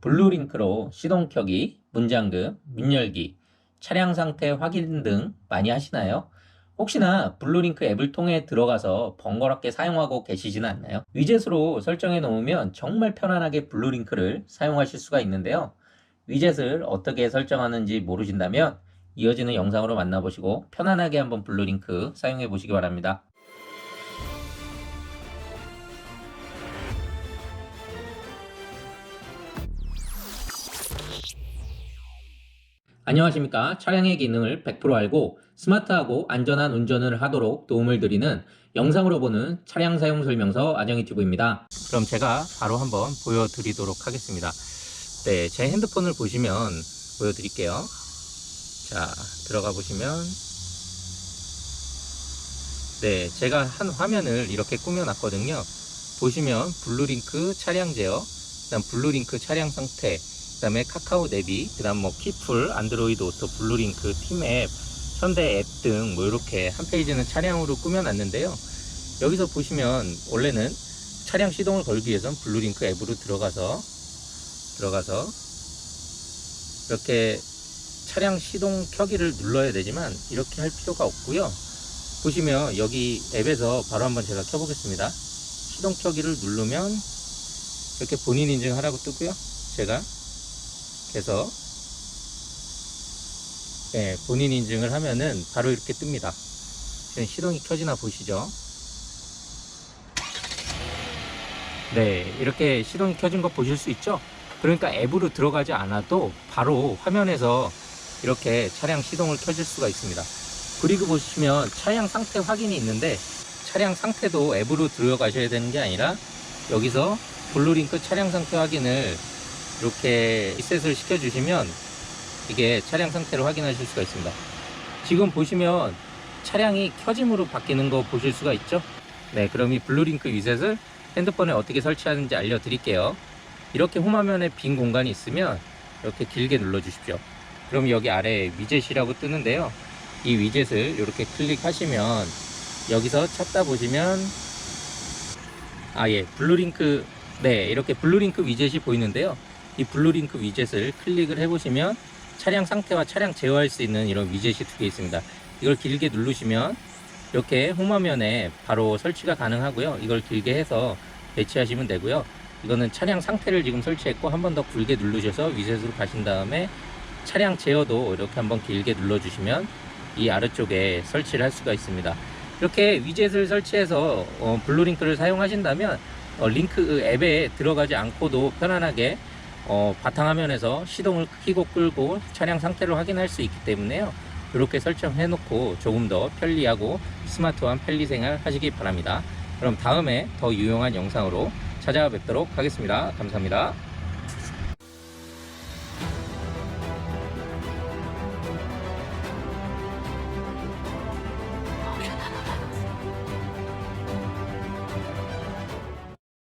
블루링크로 시동 켜기, 문 잠금, 문 열기, 차량 상태 확인 등 많이 하시나요? 혹시나 블루링크 앱을 통해 들어가서 번거롭게 사용하고 계시지는 않나요? 위젯으로 설정해 놓으면 정말 편안하게 블루링크를 사용하실 수가 있는데요. 위젯을 어떻게 설정하는지 모르신다면 이어지는 영상으로 만나보시고 편안하게 한번 블루링크 사용해 보시기 바랍니다. 안녕하십니까. 차량의 기능을 100% 알고 스마트하고 안전한 운전을 하도록 도움을 드리는 영상으로 보는 차량 사용 설명서 안영희 튜브입니다. 그럼 제가 바로 한번 보여드리도록 하겠습니다. 네, 제 핸드폰을 보시면 보여드릴게요. 자, 들어가 보시면 네, 제가 한 화면을 이렇게 꾸며놨거든요. 보시면 블루링크 차량 제어, 그다음 블루링크 차량 상태, 그다음에 카카오 내비, 그다음 뭐 키풀, 안드로이드 오토, 블루링크, 팀앱, 현대 앱 등 뭐 이렇게 한 페이지는 차량으로 꾸며놨는데요. 여기서 보시면 원래는 차량 시동을 걸기 위해선 블루링크 앱으로 들어가서 들어가서 이렇게 차량 시동 켜기를 눌러야 되지만 이렇게 할 필요가 없고요. 보시면 여기 앱에서 바로 한번 제가 켜보겠습니다. 시동 켜기를 누르면 이렇게 본인 인증하라고 뜨고요. 제가 그래서 네, 본인 인증을 하면은 바로 이렇게 뜹니다. 지금 시동이 켜지나 보시죠. 네, 이렇게 시동이 켜진 거 보실 수 있죠? 그러니까 앱으로 들어가지 않아도 바로 화면에서 이렇게 차량 시동을 켜줄 수가 있습니다. 그리고 보시면 차량 상태 확인이 있는데 차량 상태도 앱으로 들어가셔야 되는 게 아니라 여기서 블루링크 차량 상태 확인을 이렇게 리셋을 시켜주시면 이게 차량 상태를 확인하실 수가 있습니다. 지금 보시면 차량이 켜짐으로 바뀌는 거 보실 수가 있죠? 네, 그럼 이 블루링크 위셋을 핸드폰에 어떻게 설치하는지 알려드릴게요. 이렇게 홈화면에 빈 공간이 있으면 이렇게 길게 눌러 주십시오. 그럼 여기 아래에 위젯이라고 뜨는데요. 이 위젯을 이렇게 클릭하시면 여기서 찾다 보시면 아예 블루링크 네 이렇게 블루링크 위젯이 보이는데요. 이 블루링크 위젯을 클릭을 해보시면 차량 상태와 차량 제어할 수 있는 이런 위젯이 두 개 있습니다. 이걸 길게 누르시면 이렇게 홈화면에 바로 설치가 가능하고요. 이걸 길게 해서 배치하시면 되고요. 이거는 차량 상태를 지금 설치했고 한 번 더 굵게 누르셔서 위젯으로 가신 다음에 차량 제어도 이렇게 한번 길게 눌러주시면 이 아래쪽에 설치를 할 수가 있습니다. 이렇게 위젯을 설치해서 어, 블루링크를 사용하신다면 어, 링크 앱에 들어가지 않고도 편안하게 어, 바탕화면에서 시동을 켜고 끌고 차량 상태를 확인할 수 있기 때문에요. 이렇게 설정해 놓고 조금 더 편리하고 스마트한 편리 생활 하시기 바랍니다. 그럼 다음에 더 유용한 영상으로 찾아뵙도록 하겠습니다. 감사합니다.